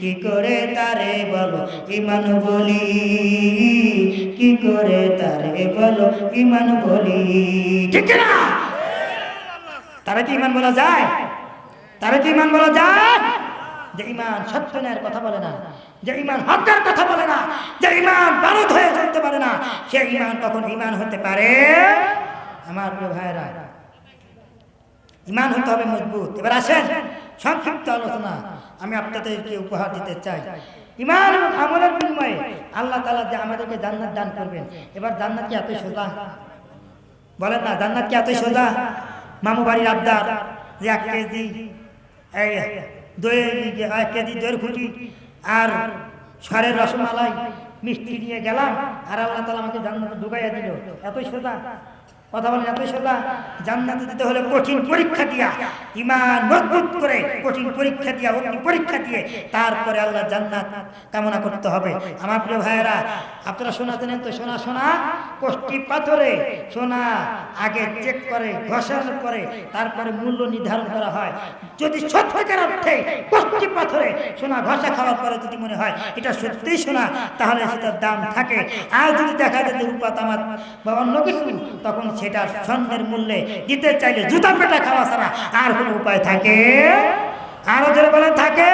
কি করে তারে বলো? ইমান বলি। কি করে তারে বলো? ইমান বলি। ঠিক না তারা কি ইমান বলা যায়? তারা কি ইমান বলা যায়? যে ইমান সত্য ন্যায়ের কথা বলে না, যে ইমান হকের কথা বলে না, যে ইমান বারুদ হয়ে চলতে পারে না, সে ইমান কখন ইমান হতে পারে? আমার প্রিয় ভাইয়েরা, ইমান হতে হবে মজবুত। এবার আসেন, সংক্ষিপ্ত আলোচনা। আমি আপনাদেরকে উপহার দিতে চাই। ইমান এবং আমলের বিনিময়ে আল্লাহ তালা যে আমাদেরকে জান্নাত দান করবেন। এবার জান্নাত কি এতই সোজা? বলেন না, জান্নাত কি এতই সোজা? মামু বাড়ির আবদার যে এক কেজি এক কেজি দইয়ের খুঁটি আর সরের রসমালাই মিষ্টি নিয়ে গেলাম আর আল্লাহ তালা আমাকে জান্নাতে ঢুকাইয়া দিল। এতই সোজা? কথা বলেন এত সোজা? জান্নাতে দিতে হলে কঠিন পরীক্ষা দিয়া ইমান মজবুত করে কঠিন পরীক্ষা দিয়া, অগ্নি পরীক্ষা দিয়ে তারপরে আল্লাহ জান্নাত কামনা করতে হবে। আমার প্রিয় ভাইয়েরা, আপনারা শোনা জানেন তো সোনা সোনা কষ্টি পাথরে সোনা আগে চেক করে ঘষানোর পরে তারপরে মূল্য নির্ধারণ করা হয়। যদি সত্যিকার অর্থে কষ্টি পাথরে সোনা ঘষা খাওয়ার পরে যদি মনে হয় এটা সত্যিই সোনা, তাহলে সেটার দাম থাকে। আর যদি দেখা যায় যে রূপা তামাত বা অন্য কিছু, তখন সেটা স্বর্ণের মূল্যে দিতে চাইলে জুতা পেটা খাওয়া ছাড়া আর কোনো উপায় থাকে? আরও জোরে বলে থাকে?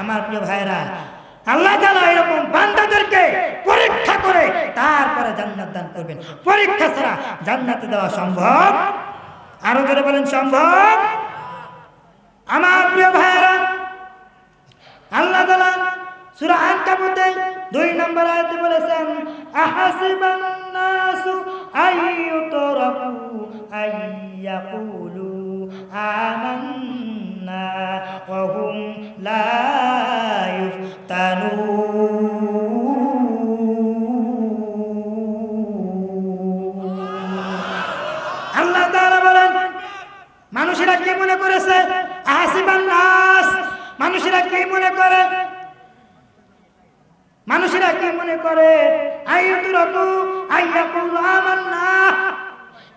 আমার প্রিয় ভাইরা আল্লাহ তাআলা এরকম বান্দাদেরকে পরীক্ষা করে তারপরে জান্নাত দান করবেন। পরীক্ষা ছাড়া জান্নাতে দেওয়া সম্ভব? আরও জোরে বলেন, সম্ভব? আমার প্রিয় ভাইরা আল্লাহ তাআলা সূরা দুই নম্বর আয়াতে বলেছেন আহাসিবান আইয়ুতরাকু আইয়াকুলু আমান্না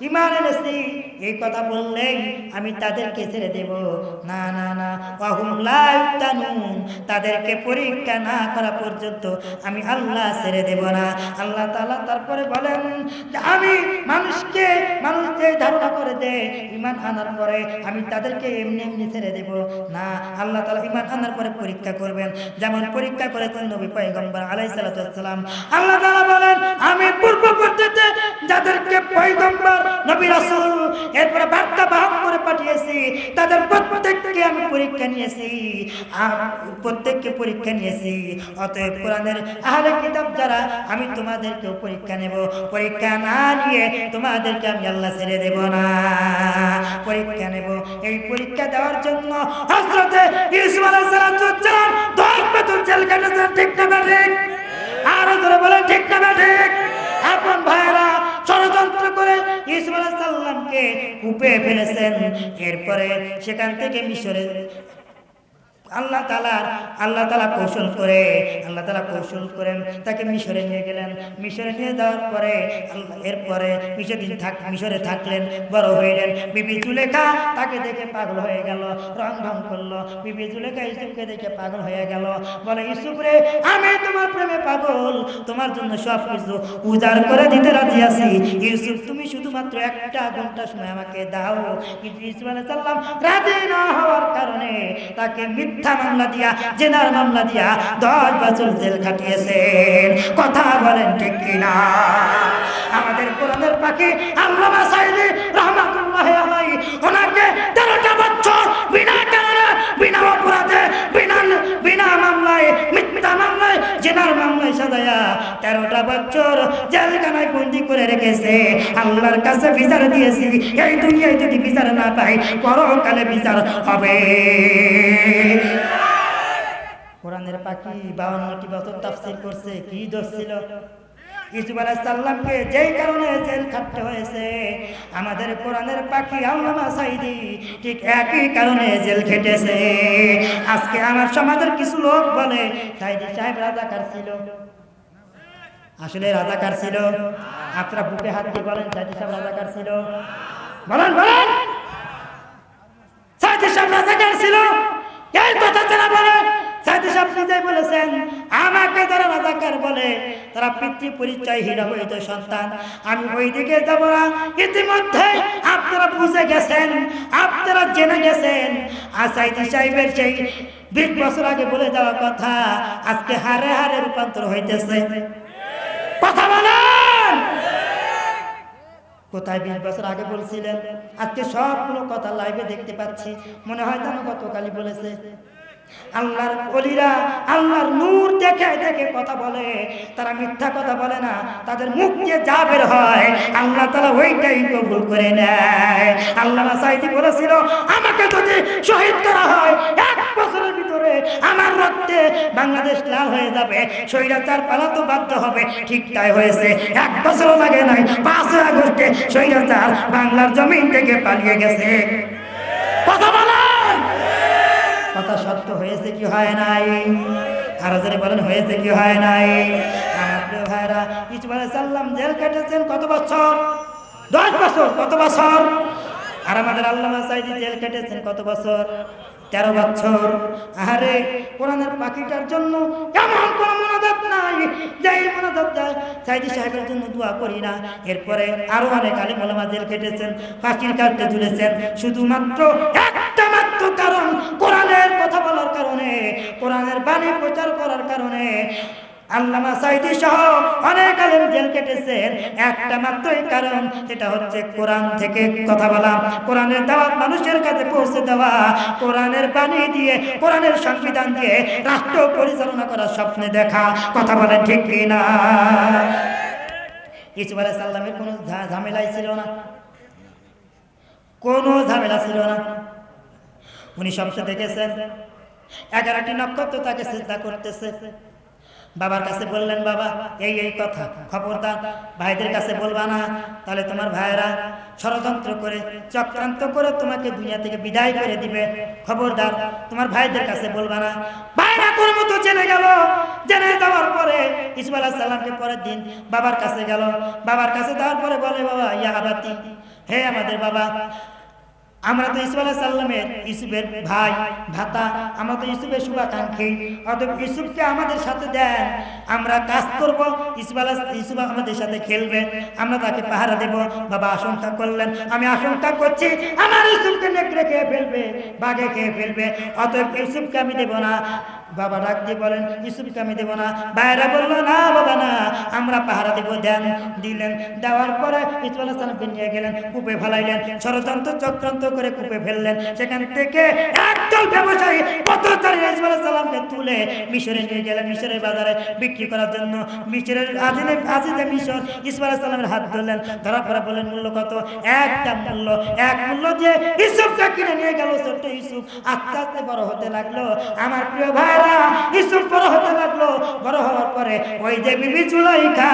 ইমান এনেছি এই কথা বললেই আমি তাদেরকে ছেড়ে দেব। না না না। লা তাদেরকে পরীক্ষা না করা পর্যন্ত আমি আল্লাহ ছেড়ে দেব না। আল্লাহ তাআলা তারপরে বলেন যে আমি মানুষকে মানুষ যে ধারণা করে যে ইমান আনার পরে আমি তাদেরকে এমনি এমনি ছেড়ে দেব। না, আল্লাহ তালা ইমান আনার পরে পরীক্ষা করবেন। যেমন পরীক্ষা করেছেন নবী পয়গম্বর আলাই সালাম। আল্লাহ তাআলা বলেন, আমি পূর্ব পর্যন্ত যাদেরকে পয়গম্বর, নবী রাসূল এরপরে বার্তা বাহক করে পাঠিয়েছি। তাদের প্রত্যেককে আমি পরীক্ষা নিয়েছি। প্রত্যেককে পরীক্ষা নিয়েছি। অতএব কোরআনের আহলে কিতাব যারা, আমি তোমাদেরকেও পরীক্ষা নেব। পরীক্ষা না নিয়ে তোমাদেরকে আমি আল্লাহ ছেড়ে দেব না। পরীক্ষা নেব। এই পরীক্ষা দেওয়ার জন্য হযরতে ইউসুফ আলাইহিস সালাম দশ বছর জেল কাটেছেন, ঠিক না ঠিক আরও জোরে বলেন, ঠিক না ঠিক আপন ভাইরা ষড়যন্ত্র করে ইসমাল সাল্লামকে কূপে ফেলেছেন। এরপরে সেখান থেকে মিশরে আল্লাহ তালার আল্লাহ তালা কৌশল করে, আল্লাহ তালা কৌশল করেন, তাকে মিশরে নিয়ে গেলেন। মিশরে নিয়ে যাওয়ার পরে আল্লাহ, এরপরে মিশর থাক, মিশরে থাকলেন, বড় হইলেন বিবি জুলেখা তাকে দেখে পাগল হয়ে গেল, রং ঢং করল। বিবি জুলেখা ইসুফকে দেখে পাগল হয়ে গেল। বলে, ইসুফ রে, আমি তোমার প্রেমে পাগল। তোমার জন্য সব কিছু উজাড় করে দিতে রাজি আছি। ইউসুফ তুমি শুধুমাত্র একটা ঘণ্টা সময় আমাকে দাও। কিন্তু ইসুফ আলাইহিস সালাম রাজি না হওয়ার কারণে তাকে মিথ্যা মামলা দিয়া, জেনার মামলা দিয়া দশ বছর জেল খাটিয়েছেন। কথা বলেন ঠিক কিনা? আমাদের কোরআনের পাখি আল্লামা রহমাতুল্লাহ ওনাকে তেরোটা সাজায়া তেরোটা বছর জেলখানায় বন্দি করে রেখেছে। আল্লাহর কাছে বিচার দিয়েছি, এই দুনিয়ায় যদি বিচার না পাই, পরকালে বিচার হবে। কোরআনের পাখি বাউন্নটি বছর তাফসির করছে, কি দোষ ছিল? যেই কারণে জেল খাটতে হয়েছে, আমাদের কোরআনের পাখি সাইদি ঠিক একই কারণে জেল খেটেছে। আজকে আমার সমাজের কিছু লোক বলে সাইদি সাহেব রাজাকার ছিল। আসলে রাজাকার ছিল। আপনারা বুকে হাত দিয়ে বলেন সাইদি সাহেব রাজাকার ছিল। বলেন বলেন। সাইদি সাহেব রাজাকার ছিল। এই কথা যারা বলে সাইদি বলে, তারা পিতৃ পরিচয়হীন অবৈধ সন্তান। আমি ওই দিকে যাব না। ইতিমধ্যে আপনারা বুঝে গেছেন, আপনারা জেনে গেছেন। আসাইদি সাহেবের সেই বিশ বছর আগে বলে যাওয়া কথা আজকে হারে হারে রূপান্তর হইতেছে। কথা বলেন। কোথায় বিশ বছর আগে বলছিলেন, আজকে সবগুলো কথা লাইভে দেখতে পাচ্ছি। মনে হয় যেন গতকালই বলেছে। আল্লাহর অলিরা আল্লাহর নূর দেখে দেখে কথা বলে। তারা মিথ্যা কথা বলে না, তাদের মুখ দিয়ে যা বের হয়, আল্লাহ তারা ওইটাই কবুল করে নেয়। আল্লাহ বলেছিল, আমাকে যদি শহীদ করা হয়, এক বছরের ভিতরে আমার রক্তে বাংলাদেশ লাল হয়ে যাবে, স্বৈরাচার পালাতে বাধ্য হবে, ঠিক তাই হয়েছে। এক বছরও লাগে নাই, পাঁচই আগস্টে স্বৈরাচার বাংলার জমিন থেকে পালিয়ে গেছে। কথা বলেন! কথা সত্য হয়েছে কি হয় নাই? আরও যদি বলেন, হয়েছে কি হয় নাই? আমার ভাইরা বলে সাল্লাম জেল কেটেছেন কত বছর? দশ বছর, কত বছর? আর আমাদের আল্লাহ সাইদি জেল কেটেছেন কত বছর? তেরো বছর। আরে কোরআনের পাখিটার জন্য এমন কোন মনোযোগ নাই যে মনোযোগ দেয়। সাইদি সাহেবের জন্য দোয়া করি না। এরপরে আরও অনেক আলী মোলামা জেল কেটেছেন ফাঁসির কাটতে তুলেছেন। শুধুমাত্র একটা মাত্র কারণ, কোরআনের কথা বলার কারণে, কোরআনের বাণী প্রচার করার কারণে আল্লামা সাইদি সহ অনেক আলেম জেল কেটেছেন। একটা মাত্রই কারণ, সেটা হচ্ছে কোরআন থেকে কথা বলা। কোরআনের দাওয়াত মানুষের কাছে পৌঁছে দেওয়া। কোরআনের বাণী দিয়ে, কোরআনের সংবিধান দিয়ে রাষ্ট্র পরিচালনা করার স্বপ্নে দেখা। কথা বলেন ঠিক কিনা? ইসুফ আলাহ সাল্লামের কোনো ঝামেলাই ছিল না। কোনো ঝামেলা ছিল না। উনি স্বপ্নে দেখেছেন এগারোটি নক্ষত্র তাকে চিন্তা করতেছে। বাবার কাছে বললেন, বাবা, এই এই কথা, খবরদার, ভাইদের কাছে বলবা না। তাহলে তোমার ভাইয়েরা ষড়যন্ত্র করে, চক্রান্ত করে তোমাকে দুনিয়া থেকে বিদায় করে দিবে। খবরদার, তোমার ভাইদের কাছে বলবা না। ভাইরা কোন মতো জেনে গেল। জেনে যাওয়ার পরে ইসমাল সাল্লামকে পরের দিন বাবার কাছে গেল। বাবার কাছে যাওয়ার পরে বলে, বাবা, ইয়া আবাতি, হে আমাদের বাবা আমরা তো ইসুফ আলাহ সাল্লামের ইসুফের ভাই, ভাতা, আমরা তো ইসুফের শুভাকাঙ্ক্ষী। অতএব ইসুফকে আমাদের সাথে দেন। আমরা কাজ করব, ইসুফ আলাহ ইসুফ আমাদের সাথে খেলবে। আমরা তাকে পাহারা দেব। বাবা আশঙ্কা করলেন, আমি আশঙ্কা করছি, আমার ইসুফকে নেকড়ে খেয়ে ফেলবে, বাঘে খেয়ে ফেলবে। অতএব ইসুফকে আমি দেব না। বাবা ডাক দিয়ে বলেন ইসুফকে আমি দেবো না। বাইরা বলল, না, বাবা, না। আমরা পাহারা দেবো, দেন দিলেন। দেওয়ার পরে ইসুফ আলাহ সালামকে নিয়ে গেলেন, কূপে ফেলাইলেন। ষড়যন্ত্র চক্রান্ত করে কূপে ফেললেন। সেখান থেকে একদল ব্যবসায়ী পথচারী ইসুফ আলাহ সালামকে তুলে মিশরে নিয়ে গেলেন। মিশরের বাজারে বিক্রি করার জন্য মিশরের আজিনে আজিজে মিশর ইসুফ আলাহ সালামের হাত ধরলেন। ধরা পরে বললেন, মূল্য কত? একটা মূল্য, এক মূল্য যে ইসুফকে কিনে নিয়ে গেল ছোট্ট ইসুফ আস্তে আস্তে বড় হতে লাগল। আমার প্রিয় ভাইরা ইসুফ বড় হতে লাগল। বড় হওয়ার পরে ওই যে বিবি চুলাইখা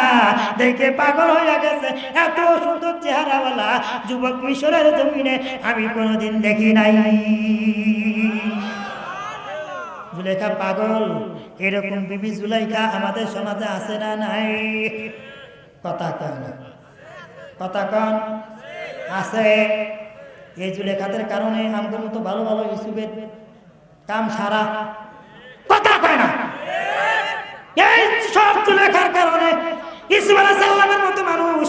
দেখে পাগল হয়ে গেছে। এত সুন্দর চেহারাওয়ালা যুবক মিশরের জমিনে আমি কোনোদিন দেখি নাই। জুলেখা পাগল, এরকম বিবি জুলাইখা আমাদের সমাজে আছে না নাই? কথা কয় না। কথা কন। আছে। এই জুলেখাদের কারণে আমাদের মতো ভালো ভালো ইসুফের কাম সারা কথা কয় না এই সব জুলেখার কারণে ইসুফ আলাহ সাল্লামের মতো মানুষ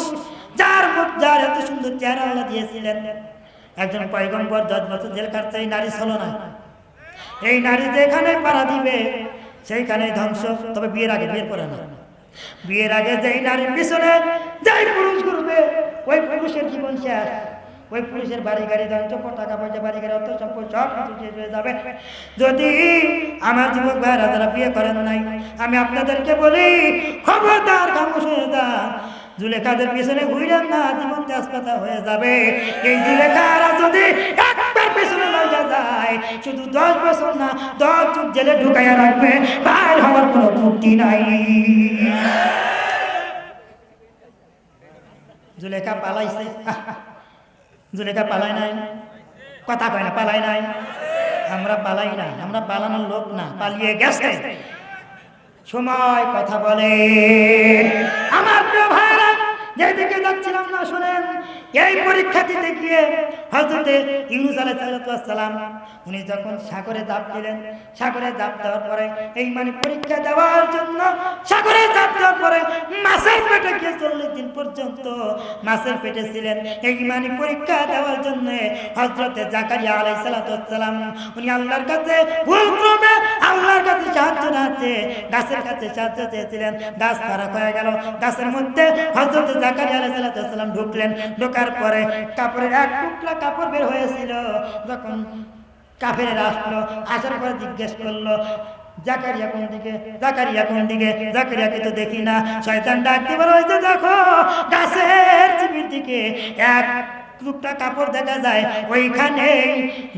যার মধ্যে যার এত সুন্দর চেহারা আল্লাহ দিয়েছিলেন। একজন পয়গম্বর দশ বছর জেল কাটছে এই নারী ছিল না। এই নারী যেখানে পাড়া দিবে, সেইখানে ধ্বংস। তবে বিয়ের আগে বিয়ের পরে না। বিয়ের আগে যেই নারীর পিছনে যাই পুরুষ ঘুরবে, ওই পুরুষের জীবন শেষ। ওই পুলিশের বাড়ি গাড়ি ধ্বংস টাকা পয়সা, বাড়ি গাড়ি অর্থ সম্পদ, সব কিছু শেষ হয়ে যাবে। যদি আমার যুবক ভাইরা যারা বিয়ে করেন নাই, আমি আপনাদেরকে বলি, খবরদার খামোশ হয়ে যান। জুলেখাদের পিছনে ঘুরেন না, জীবন তেজপাতা হয়ে যাবে। এই জুলেখারা যদি একবার পেছনে লাগা যায়, শুধু দশ বছর না, দশ যুগ জেলে ঢুকাইয়া রাখবে, বাইর হওয়ার কোনো মুক্তি নাই। জুলেখা পালাইছে। জুলেখা পালাই নাই। কথা কয় না পালাই নাই। আমরা পালাই নাই আমরা পালানোর লোক না, পালিয়ে গেছে। সময় কথা বলে। আমার প্রিয় ভাইরা যেদিকে যাচ্ছিলাম না শুনেন। এই পরীক্ষা দিতে গিয়ে হজরতে ইউনুস সালাম উনি যখন সাগরে জাপ দিলেন, সাগরে জাপ দেওয়ার পরে, এই মানে পরীক্ষা দেওয়ার জন্য সাগরে জাপ দেওয়ার পরে মাছের পেটে গিয়ে চল্লিশ দিন পর্যন্ত মাছের পেটে ছিলেন। এই মানে পরীক্ষা দেওয়ার জন্য হজরতে জাকারিয়া আলাই সালাম উনি আল্লাহর কাছে ভুল ক্রমে আল্লাহর কাছে সাহায্য না চেয়ে গাছের কাছে সাহায্য চেয়েছিলেন। গাছ খারাপ হয়ে গেল। গাছের মধ্যে হজরতে জাকারিয়া আলাই সালাম ঢুকলেন ঢোকার পরে কাপড়ের এক টুকরা কাপড় বের হয়েছিল। যখন কাফের আসলো, আসার পরে জিজ্ঞেস করল, জাকারিয়া কোন দিকে? জাকারিয়া কোন দিকে? জাকারিয়াকে তো দেখি না। শয়তান হয়েছে দেখো, গাছের দিকে এক টুকটা কাপড় দেখা যায়। ওইখানে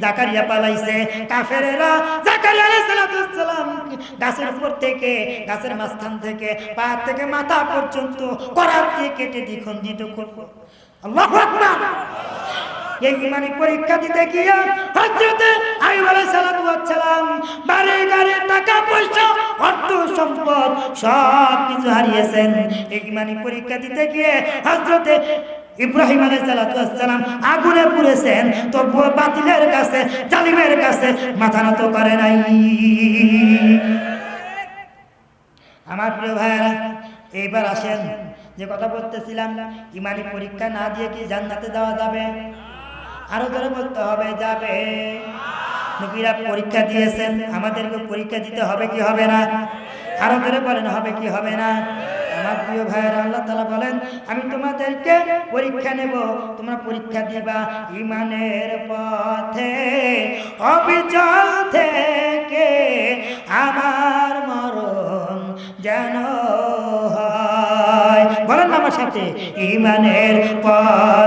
জাকারিয়া পালাইছে। কাফেরেরা, জাকারিয়া আলাইহিস সালাম গাছের উপর থেকে, গাছের মাঝখান থেকে, পা থেকে মাথা পর্যন্ত করার দিয়ে কেটে দিয়ে খন্ডিত করব পরীক্ষা দিতে গিয়ে টাকা পয়সা, অর্থ সম্পদ সব কিছু হারিয়েছেন। পরীক্ষা দিতে গিয়ে ইব্রাহিম ওয়াস আগুনে পুড়েছেন তো বাতিলের কাছে, জালিমের কাছে মাথা নত করে নাই। আমার প্রিয় ভাইয়েরা, এইবার আসেন। যে কথা বলতেছিলাম, ইমানি পরীক্ষা না দিয়ে কি জান্নাতে যাওয়া যাবে? আরও ধরে বলতে হবে, যাবে। নবীরা পরীক্ষা দিয়েছেন, আমাদেরকে পরীক্ষা দিতে হবে কি হবে না? আরও ধরে বলেন, হবে কি হবে না? আমার প্রিয় ভাইয়েরা, আল্লাহ তালা বলেন, আমি তোমাদেরকে পরীক্ষা নেব। তোমরা পরীক্ষা দিবা ইমানের পথে, অবিচল থেকে আমার মরণ যেন বলেন আমার সাথে। ইমানের পথে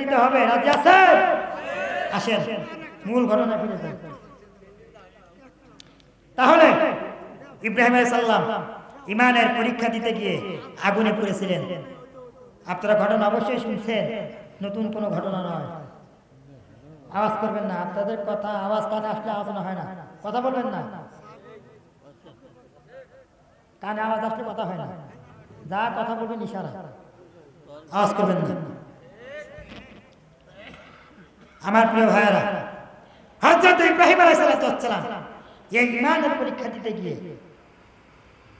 দিতে হবে, রাজি আছেন? আসেন, মূল ঘটনা ফিরে যান তাহলে, ইব্রাহিম সাল্লাম ইমানের পরীক্ষা দিতে গিয়ে আগুনে পড়েছিলেন। আপনারা ঘটনা অবশ্যই শুনছেন, নতুন কোনো ঘটনা নয়। আওয়াজ করবেন না, আপনাদের কথা, আওয়াজ কানে আসলে আলোচনা হয় না। কথা বলবেন না। কানে আওয়াজ আসলে কথা হয় না। যা কথা বলবেন ইশারা। আওয়াজ করবেন না। আমার প্রিয় ভাইয়েরা হজরত ইব্রাহিম আলাইসালাম এই ইমানের পরীক্ষা দিতে গিয়ে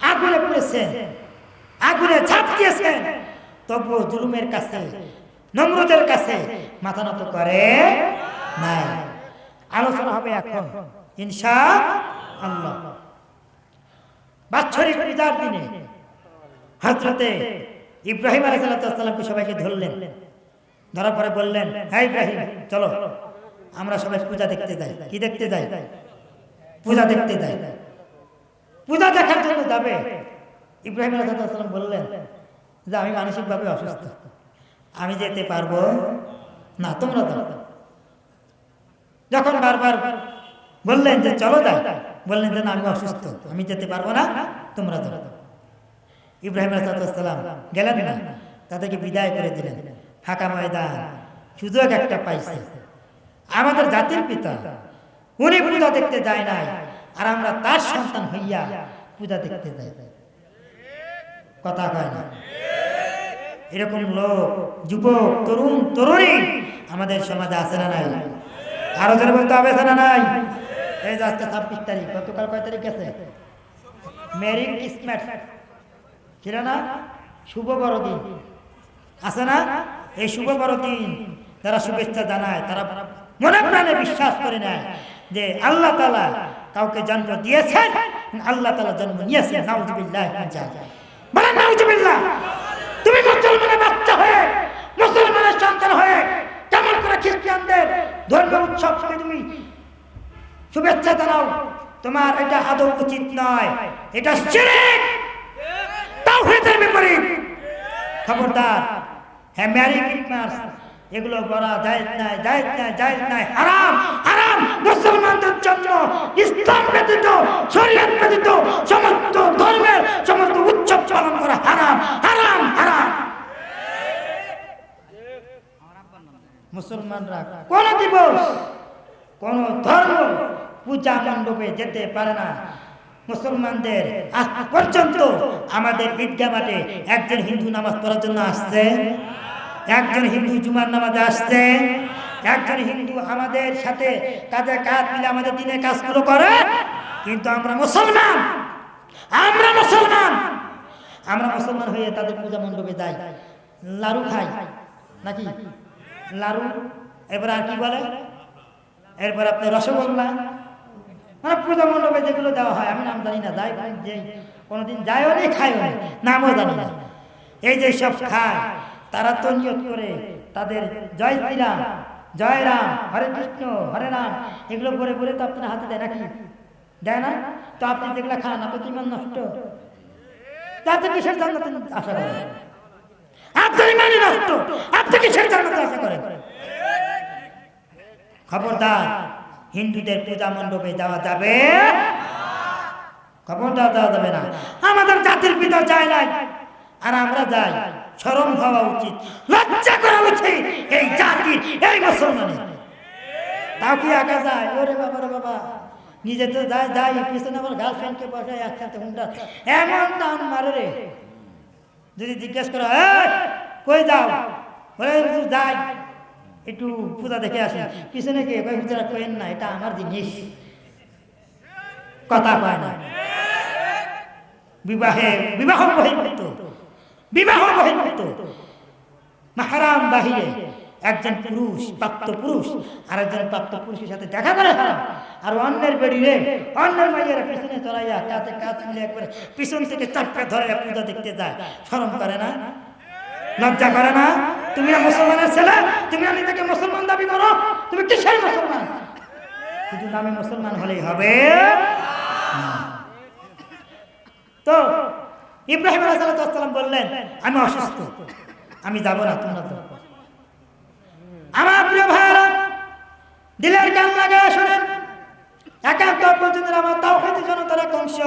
আগুনে পড়েছেন, আগুনে ঝাঁপ দিয়েছেন তবুও জুলুমের কাছে, নম্রদের কাছে মাথা নত করে নাই। আলোচনা হবে এখন ইনশা আল্লাহ বাৎসরিক পূজার দিনে হজরতে ইব্রাহিম আলাইসালামকে সবাইকে ধরলেন। ধরার পরে বললেন হ্যাঁ ইব্রাহিম, চলো। আমরা সবাই পূজা দেখতে যাই। কি দেখতে যাই? পূজা দেখতে যাই। পূজা দেখার জন্য যাবে। ইব্রাহিম আলাইসালাম বললেন, যে আমি মানসিকভাবে অসুস্থ। আমি যেতে পারব না, তোমরা যাও। যখন বারবার বললেন যে, চলো যাই, বললেন যে, না, আমি অসুস্থ। আমি যেতে পারব না, তোমরা যাও। ইব্রাহিম আলাইসালাম গেলেন না। তাদেরকে বিদায় করে দিলেন। ফাঁকা ময়দান সুযোগ একটা পাইছে। আমাদের জাতির পিতা, উনি পূজা দেখতে যায় নাই, আর আমরা তার সন্তান হইয়া পূজা দেখতে যাই। কথা কয় না? এরকম লোক, যুবক, তরুণ, তরুণী আমাদের সমাজে আছে না নাই? আরও জনে বলতে হবে না নাই? এই যে আজকে ছাব্বিশ তারিখ, গতকাল কয় তারিখ গেছে? মেরি ক্রিসমাস ছিল না? শুভ বড়দিন। আছে না? এই শুভ বড়দিন যারা শুভেচ্ছা জানায়, তারা মনে প্রাণে বিশ্বাস করে নেয় যে আল্লাহ তালা কাউকে জন্ম দিয়েছেন, আল্লাহ তালা জন্ম নিয়েছেন, নাউজুবিল্লাহ বলেন নাউজুবিল্লাহ, তুমি মুসলমানের বাচ্চা হয়ে, মুসলমানের সন্তান হয়ে কেমন করে খ্রিস্টানদের ধর্মীয় উৎসবকে তুমি শুভেচ্ছা জানাও? তোমার এটা আদৌ উচিত নয়। এটা শিরিক। তাওহীদের বিপরীত। খবরদার হ্যাঁ ম্যারি ক্রিসমাস এগুলো করা জায়েজ নাই জায়েজ নাই জায়েজ নাই। হারাম হারাম, মুসলমানদের জন্য ইসলাম ব্যতীত, শরীয়ত ব্যতীত, সমস্ত ধর্মের, সমস্ত উৎসব পালন করা হারাম হারাম হারাম। মুসলমানরা কোন দিবস, কোন ধর্ম পূজা মণ্ডপে যেতে পারে না। মুসলমানদের আজ পর্যন্ত আমাদের ঈদগাহ মাঠে একজন হিন্দু নামাজ পড়ার জন্য আসছে। একজন হিন্দু জুমার নামাজে আসছে, একজন হিন্দু আমাদের সাথে কাজে কাজ মিলে আমাদের দিনে কাজগুলো করে, কিন্তু আমরা মুসলমান আমরা মুসলমান আমরা মুসলমান হয়ে তাদের পূজা মণ্ডপে যাই। লাড়ু খাই, নাকি? লাড়ু এবার আর কি বলে? এরপর আপনি রসগোল্লা মানে পূজা মণ্ডপে যেগুলো দেওয়া হয়, আমি নাম জানি না, যাই যে কোনোদিন যাইও নি খাইও নি, নামও জানি না। এই যে সব খায় তারা তো নিয়ত করে তাদের জয় শ্রীরাম, জয় রাম, হরে কৃষ্ণ, হরে রাম। এগুলো পরে পরে তো আপনার হাতে দেয় নাকি? দেয় না? তো আপনি যেগুলো খান, আপনার নষ্ট। তাতে কিসের জান্নাতে আশা করেন? যাবে না। আমাদের জাতির পিতা যায় নাই, আর আমরা যাই। সরম হওয়া উচিত। লজ্জা করা উচিত এই জাতির এই মুসলমানের তাও কি একা যায়? ওরে বাবা রে বাবা। নিজে তো যায় যাই পিছনে আমার গার্লফ্রেন্ডকে বসায় একসাথে হুন্ডা। এমন টান মারে রে। যদি জিজ্ঞেস করা "এই, কই যাও? বলে যাই। একটু পূজা দেখে আসি পিছনে কে? কই হুজুরা কইেন না এটা আমার জিনিস। কথা কয় না। বিবাহে বিবাহ বহির্ভূত। বিবাহ বহির্ভূত মাহারাম বাহিরে। একজন পুরুষ, প্রাপ্ত পুরুষ আর একজন প্রাপ্ত পুরুষের সাথে দেখা করে হারাম। আর অন্যের বেড়িয়ে অন্যের মাইয়েরা পিছনে চড়াইয়া কাতে কাজ মিলে একবারে পিছন থেকে চাপকে ধরে পূজা দেখতে যায়। শরম করে না? লজ্জা করে না? তুমি না মুসলমানের ছেলে, তুমি না নিজেকে মুসলমান দাবি করো। তুমি কিসের মুসলমান? শুধু নামে মুসলমান হলেই হবে। তো ইব্রাহিম আলাইসালাম বললেন, আমি অসুস্থ, আমি যাব না, তোমরা তো আমার প্রিয় ভাইরা দিলের কান লাগায় শোনেন একান্ত পর্যন্ত আমার তাও হয়তো জনতার এক অংশ।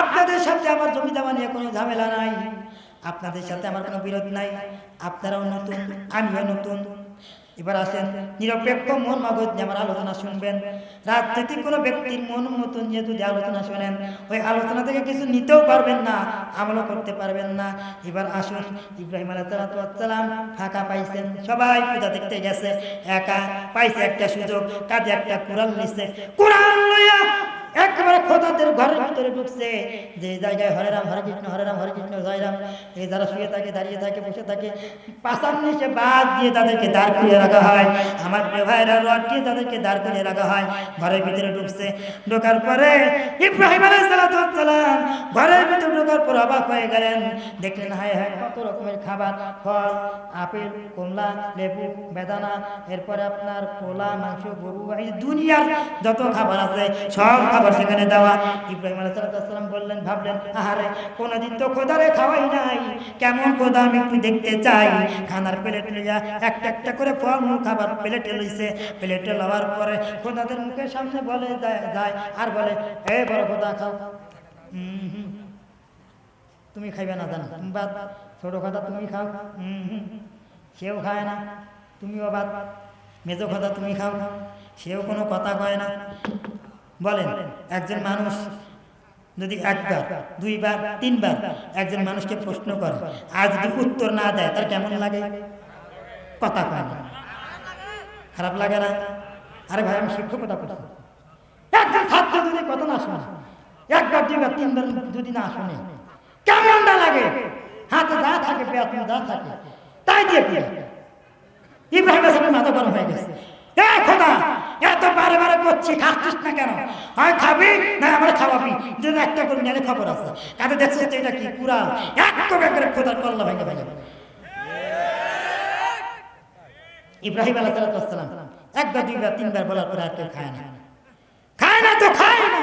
আপনাদের সাথে আমার জমি জমা নিয়ে কোনো ঝামেলা নাই, আপনাদের সাথে আমার কোনো বিরোধ নাই, আপনারাও নতুন, আমিও নতুন। এবার আসেন। নিরপেক্ষ মন মগজ নিয়ে আমার আলোচনা শুনবেন। রাজনৈতিক কোনো ব্যক্তির মন মতন নিয়ে যদি আলোচনা শোনেন, ওই আলোচনা থেকে কিছু নিতেও পারবেন না, আমলও করতে পারবেন না। এবার আসুন, ইব্রাহিম আলাইসালাম ফাঁকা পাইছেন। সবাই পূজা দেখতে গেছে। একা পাইছে একটা সুযোগ, কাজে একটা কোরআন নিছে। কোরআন একেবারে খোদাদের ঘরের ভিতরে ঢুকছে। যে জায়গায় হরে রাম, হরে কৃষ্ণ, হরে রাম, হরে কৃষ্ণ, জয় রাম। এই যারা শুয়ে থাকে, দাঁড়িয়ে থাকে, বসে থাকে, পাশার নিচে বাদ দিয়ে তাদেরকে দাঁড় করিয়ে রাখা হয়। আমার প্রিয় ভাইরা রড দিয়ে তাদেরকে দাঁড় করিয়ে রাখা হয়। ঘরের ভিতরে ঢুকছে। ঢোকার পরে ইব্রাহিম আলাইসালাম ঘরের ভিতরে ঢোকার পর অবাক হয়ে গেলেন। দেখলেন, হায় হায়, কত রকমের খাবার। ফল, আপেল, কমলা, লেবু, বেদানা, এরপরে আপনার পোলা, মাংস, গরু, এই দুনিয়ার যত খাবার আছে, সব খাবার সেখানে দেওয়া ইব্রাহিম আলাইসালাম বললেন, ভাবলেন, আহারে, কোনোদিন তো খোদারে খাওয়াই নাই। কেমন খোদা আমি একটু দেখতে চাই। খানার প্লেট লইয়া একটা একটা করে ফল মূল খাবার প্লেটে লইছে। প্লেটে লওয়ার পরে খোদাদের মুখের সামনে বলে, যায় যায়, আর বলে, এ বড় খোদা, খাও। তুমি খাইবে না, জানো। তুমি বাদ, ছোট কথা তুমি খাও। সেও খায় না, তুমিও বাদ। মেজো কথা তুমি খাও। সেও কোনো কথা কয় না। বলেন, একজন মানুষ যদি একবার, দুইবার, তিনবার একজন মানুষকে প্রশ্ন করে, আর যদি উত্তর না দেয়, তার কেমন লাগে? কথা কয় না। খারাপ লাগে না? আরে ভাই, আমি শিক্ষকতা করছি। একজন ছাত্র যদি কথা না শোনে, একবার, দুইবার, তিনবার যদি না শোনে কেমনটা লাগে? হাতে যা থাকে পেয়াতে যা থাকে, তাই দিয়ে ইব্রাহিম আসলামের মাথা গরম হয়ে গেছে। খোদা এত বারে বারে করছি, খাচ্ছিস না কেন? হয় খাবি না আমরা খাওয়াবি? যদি একটা করে নিয়ে খাবার আছে। কাদের দেখছিস এটা কি কুরাল এক কবে করে খোদার কল্লা ভেঙে ভেঙে। ইব্রাহিম আলাহ সালাম, একবার, দুইবার, তিনবার বলার পরে আর কেউ খায় না। খায় না তো খায় না।